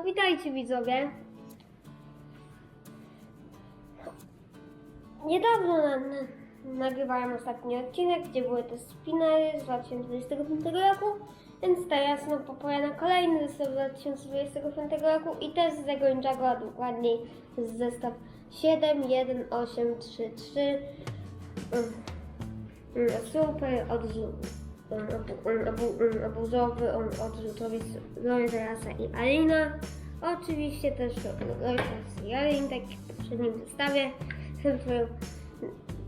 No witajcie widzowie. Niedawno na, na, nagrywałem ostatni odcinek, gdzie były te spinnery z 2025 roku, więc teraz no na kolejny zestaw z 2025 roku i też z tego Ninjago, a dokładniej z zestaw 71833 mm, mm, super odrzut mm, obu- mm, obu- mm, obuzowy on odrzutowiec Loiderasa i Alina. Oczywiście też Loideras i Alin, tak jak w poprzednim zestawie.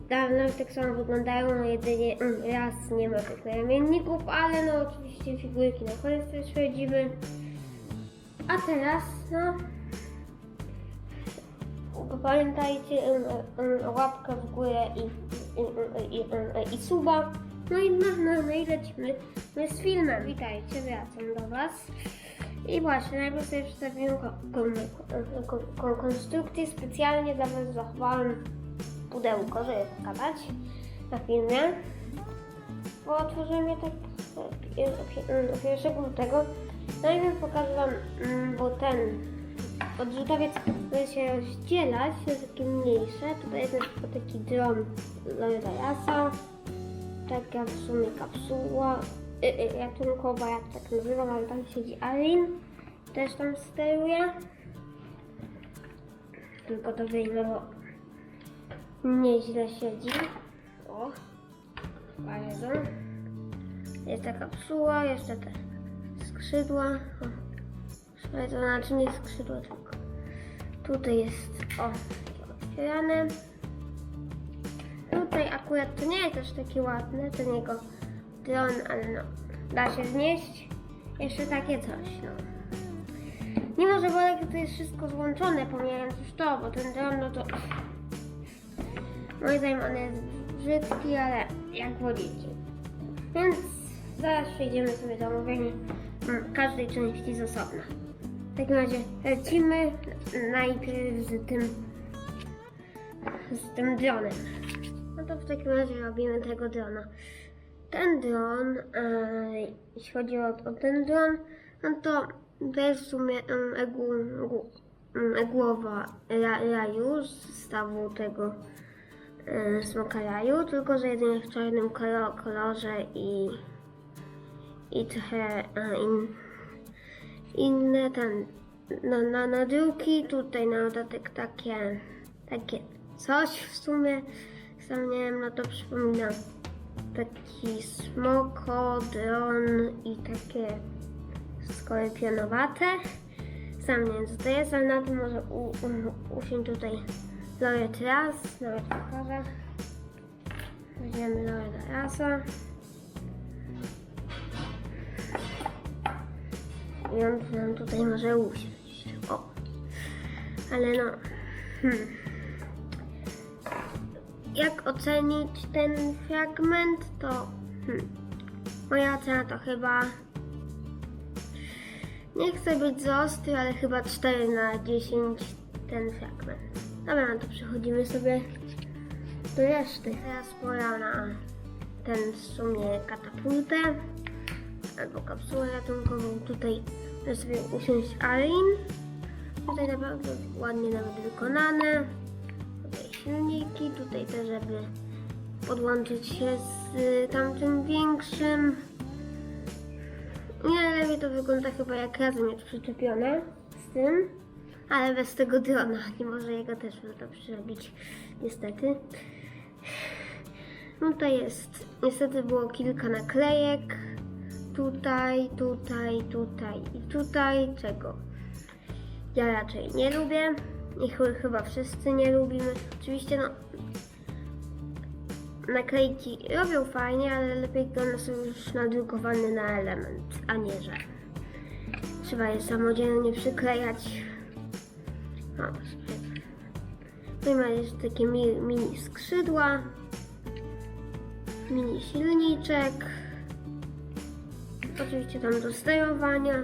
Dawno tak samo wyglądają, no jedynie mm, raz nie ma tych ramienników, ale no oczywiście figurki na koniec też śledzimy. A teraz, no, Pamiętajcie um, um, łapkę w górę i, i, i, i, i suba. No i, no, no, no i lecimy z filmem. Witajcie, wracam do Was. I właśnie, najpierw sobie przedstawiłem ko- kon, kon, kon, konstrukcję. Specjalnie dla Was zachowałem pudełko, żeby pokazać na filmie. Bo otworzyłem je tak e, pi- pi- pierwszego lutego. Najpierw pokażę Wam, mm, bo ten odrzutowiec będzie się rozdzielać, jest takie mniejsze. Tutaj jest na taki dron Loredasa. Taka w sumie kapsuła y, y, ratunkowa, jak tak nazywam, ale tam siedzi Alin. Też tam steruje. Tylko to wyjmę, bo nieźle siedzi. O, bardzo. Jest ta kapsuła, jeszcze te skrzydła. O. To znaczy nie skrzydło, tylko tutaj jest, o, otwierane. Tutaj akurat to nie jest też takie ładne, ten jego dron, ale no, da się znieść. Jeszcze takie coś, no. Mimo, że wolę, to jest wszystko złączone, pomijając już to, bo ten dron, no to moim zdaniem on jest brzydki, ale jak wolicie. Więc zaraz przejdziemy sobie do omówienia mm, każdej części z osobna. W takim razie lecimy najpierw z tym z tym dronem. No to w takim razie robimy tego drona. Ten dron, e, jeśli chodzi o, o ten dron, no to to jest w sumie um, um, egłowa ra, raju z stawu tego e, smoka raju, tylko że jedynie w czarnym kolor, kolorze i i trochę e, in, inne ten na, na, nadruki, tutaj na dodatek takie takie coś w sumie sam nie wiem, no to przypomina taki smoko, dron i takie skorpionowate sam nie wiem co to jest, ale na tym może u, u, usiąść tutaj Loret raz, nawet pokażę weźmiemy Loret I on nam tutaj może usiąść. O. Ale no. Hmm. Jak ocenić ten fragment, to hmm. moja ocena to chyba. Nie chcę być za ostry, ale chyba 4 na 10 ten fragment. Dobra, no to przechodzimy sobie do reszty. Teraz pora na ten w sumie katapultę albo kapsułę ratunkową. Tutaj sobie usiąść Alin. Tutaj naprawdę ładnie nawet wykonane. Silniki, tutaj też, żeby podłączyć się z tamtym większym. Nie, lepiej to wygląda chyba jak razem jest przyczepione z tym, ale bez tego drona. Nie może jego też warto przerobić, niestety. No to jest, niestety było kilka naklejek. Tutaj, tutaj, tutaj i tutaj. Czego? Ja raczej nie lubię. I ch- chyba wszyscy nie lubimy. Oczywiście no naklejki robią fajnie, ale lepiej one są już nadrukowane na element, a nie że trzeba je samodzielnie przyklejać. O. Tutaj ma jeszcze takie mi- mini skrzydła, mini silniczek. Oczywiście tam do sterowania.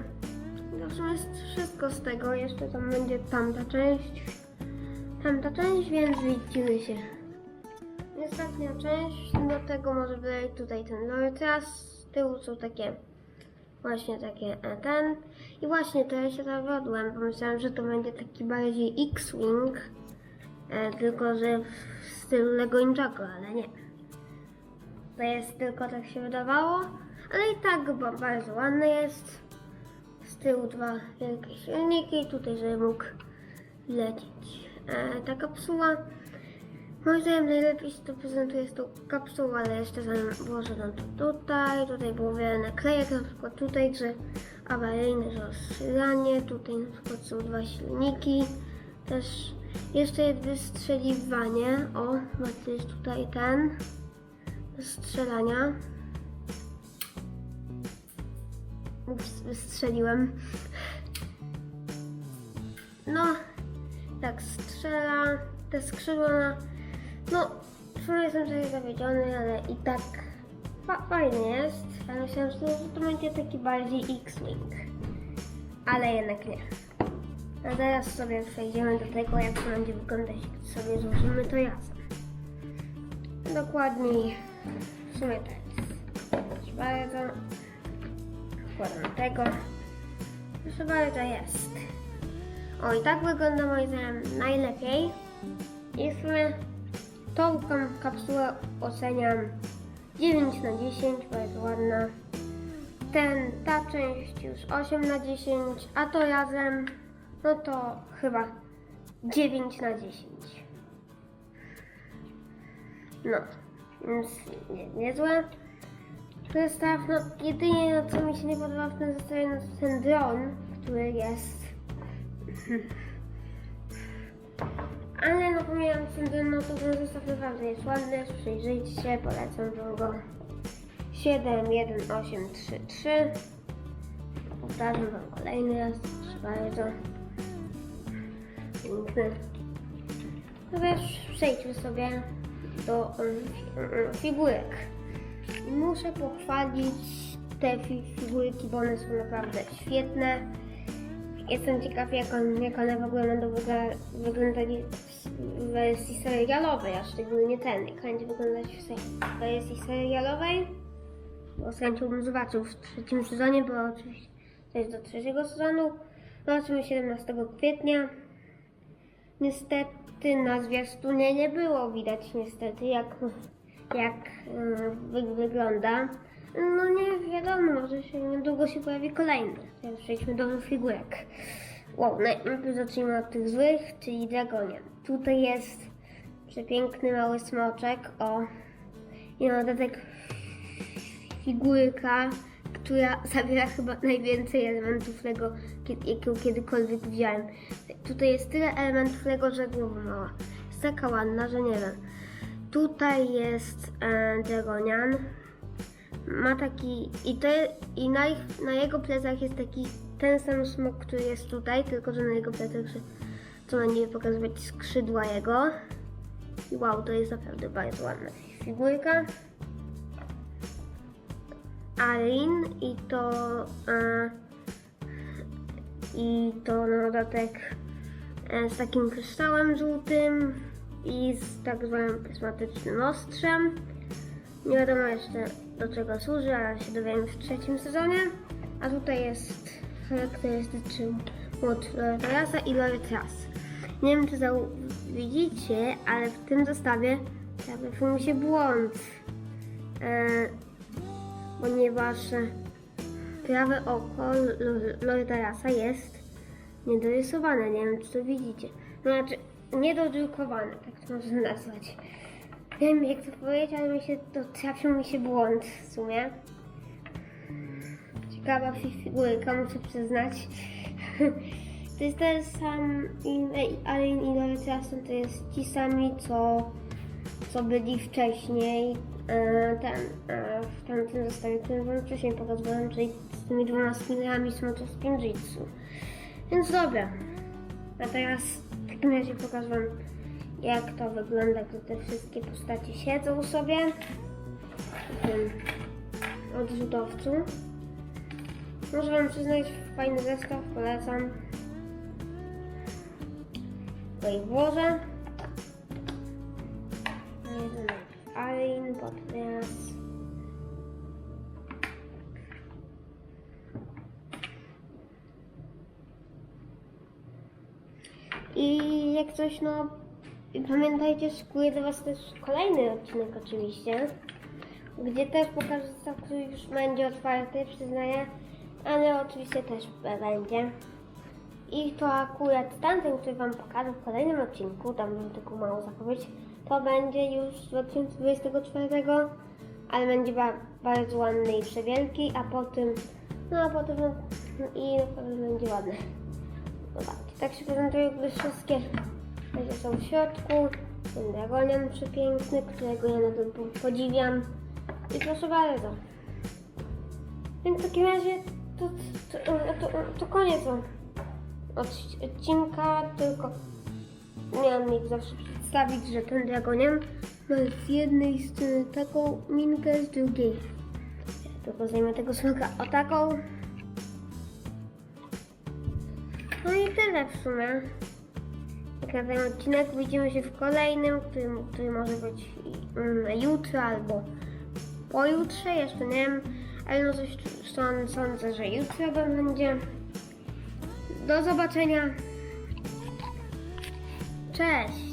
No sumie jest wszystko z tego. Jeszcze tam będzie tamta część. Tamta część, więc widzimy się. Ostatnia część, do tego może być tutaj ten Lortras. Z tyłu są takie właśnie takie e, ten. I właśnie to ja się zawiodłem. Pomyślałem, że to będzie taki bardziej X-Wing, e, tylko że w stylu Lego Ninjago, ale nie. To jest tylko tak się wydawało, ale i tak ba- bardzo ładny jest. Z tyłu dwa wielkie silniki, tutaj żeby mógł lecieć. E, ta kapsuła, moim zdaniem najlepiej się to prezentuje z tą kapsułą, ale jeszcze zanim włożę to tutaj, tutaj było wiele naklejek, na przykład tutaj, że awaryjne rozstrzelanie, tutaj na przykład są dwa silniki, też jeszcze jest wystrzeliwanie, o, macie jest tutaj ten, do strzelania. Ups, wystrzeliłem. No, tak strzela, te skrzydła, na- no, sumie jestem trochę zawiedziony, ale i tak fa- fajnie jest. Ja myślałem, że to, będzie taki bardziej X-Wing, ale jednak nie. A teraz sobie przejdziemy do tego, jak to będzie wyglądać, sobie złożymy to razem. Dokładniej, w sumie tak. Bardzo. Wkładam tego. Proszę bardzo, jest. O, i tak wygląda moim zdaniem najlepiej. I w sumie tą kapsułę oceniam 9 na 10, bardzo ładna. Ten, ta część już 8 na 10, a to razem, no to chyba 9 na 10. No, więc nie, niezłe. Zestaw, no jedynie no, co mi się nie podoba w tym zestawie, no to ten dron, który jest. Ale no pomijając ten dron, no to ten zestaw naprawdę jest ładny, przyjrzyjcie, polecam wam go. 7, 1, 8, 3, 3. Powtarzam wam kolejny raz, proszę bardzo. Piękny. No też przejdźmy sobie do mm, figurek. Muszę pochwalić te fi- figurki, bo one są naprawdę świetne. Jestem ciekaw, jak, on, jak one w ogóle będą wyglądać w wersji serialowej, a szczególnie ten, jak będzie wyglądać w wersji serialowej. Bo chęcią bym zobaczył w trzecim sezonie, bo oczywiście to jest do trzeciego sezonu. Zobaczymy 17 kwietnia. Niestety na zwiastunie nie było widać niestety jak, jak wy, wygląda. No nie wiadomo, może się niedługo się pojawi kolejny. Teraz przejdźmy do figurek. Wow, najpierw zacznijmy od tych złych, czyli Dragonian. Tutaj jest przepiękny mały smoczek, o i na dodatek figurka, która zawiera chyba najwięcej elementów kie- jaką kiedykolwiek widziałem. Tutaj jest tyle elementów Lego, że głowa mała. Jest taka ładna, że nie wiem. Tutaj jest e, Dragonian. Ma taki... I, to, i na, ich, na jego plecach jest taki ten sam smok, który jest tutaj, tylko że na jego plecach, co będzie pokazywać skrzydła jego. I wow, to jest naprawdę bardzo ładna figurka. Arin i to e, i to na dodatek e, z takim kryształem żółtym i z tak zwanym prismatycznym ostrzem. Nie wiadomo jeszcze do czego służy, ale się dowiemy w trzecim sezonie. A tutaj jest charakterystyczny młot Loretta i Loretras. Nie wiem czy widzicie, ale w tym zestawie trafił mi się błąd. E, ponieważ prawe oko Lordarasa jest niedorysowane. Nie wiem, czy to widzicie. Znaczy, niedodrukowane, tak to można nazwać. Wiem, jak to powiedzieć, ale mi się, to trafił mi się błąd w sumie. Ciekawa fi- figurka, muszę przyznać. To jest ten sam, Alien i Lordarasa to jest ci sami, co co byli wcześniej e, ten, e, w tamtym zestawie, który wam wcześniej pokazywałem, czyli z tymi dwoma skinnerami Smoto Spinjitsu. Więc dobra. A teraz takim razie pokażę wam jak to wygląda, gdy te wszystkie postacie siedzą sobie w tym odrzutowcu. Muszę wam przyznać, fajny zestaw, polecam. Tutaj włożę. Alin, teraz I jak coś, no pamiętajcie, szykuje do Was też kolejny odcinek oczywiście, gdzie też pokażę, co już będzie otwarty, przyznaję, ale oczywiście też będzie. I to akurat tamten, który Wam pokażę w kolejnym odcinku, tam mam tylko małą zapowiedź, to będzie już 2024, ale będzie ba- bardzo ładny i przewielki, a potem, no a potem no, i naprawdę będzie ładny. Zobaczcie, tak się prezentują jakby wszystkie rzeczy są w środku. Ten dragonian przepiękny, którego ja na tym po- podziwiam. I proszę bardzo. Więc w takim razie to, to, to, to koniec od- odcinka, tylko miałam mieć zawsze przedstawić, że ten dragonian ma z jednej strony taką minkę, z drugiej. Tylko zajmę tego smoka o taką. No i tyle w sumie. Jak na ten odcinek widzimy się w kolejnym, który, który może być mm, jutro albo pojutrze, jeszcze nie wiem, ale no coś sądzę, że jutro będzie. Do zobaczenia. Cześć!